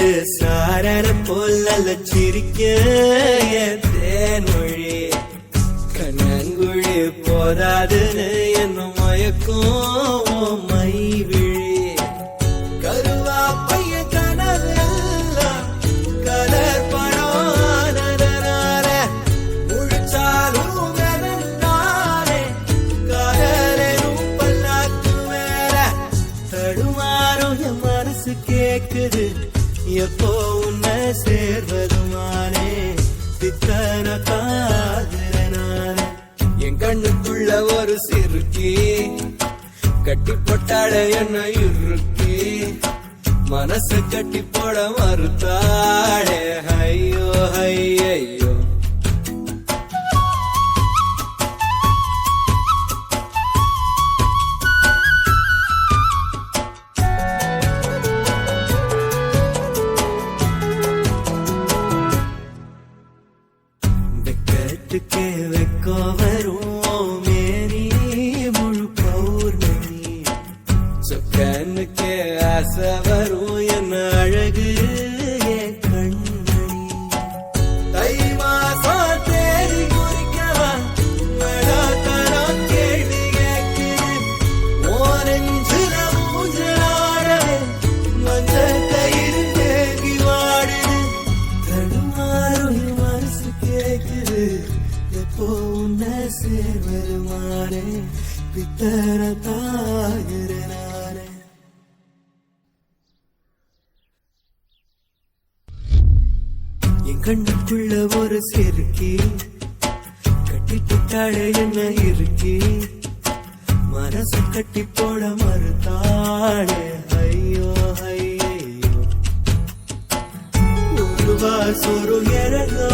காலத்து சாரர போல் நல்ல சிரிக்க தேன்மொழி. கண்ணங்குழி போதாதுன்னு என்ன மயக்கும் மை விழி கருவா பைய கனவெல்லாம் கலர் படம் முழிச்சாலும் வெறுந்தானே பல்லாக்கு மேல. தடுமாறும் என் மனசு கேக்குது. எப்போ உன்னை சேர்வதுமானே? பித்தன காதலனானே. என் கண்ணுக்குள்ள ஒரு சிறுக்கி. கட்டி போட்டாள என்ன இறுக்கி மனசு கட்டி போட மறுத்தாளே. வெக்கத்துக்கே வெக்கோ வரும் மேரி முழு பௌர்ணமி சொக்கனுக்கே ஆசை வரும் உன்னை சேர்வருமானே பித்தர தாகிறனானே என் கண்ணுக்குள்ள ஒரு செருக்கி கட்டிட்டாளே என்ன இருக்கி மனசு கட்டி போட மறுத்தாளே ஐயோ ஐயோ ஒரு வாசொரு இறங்கா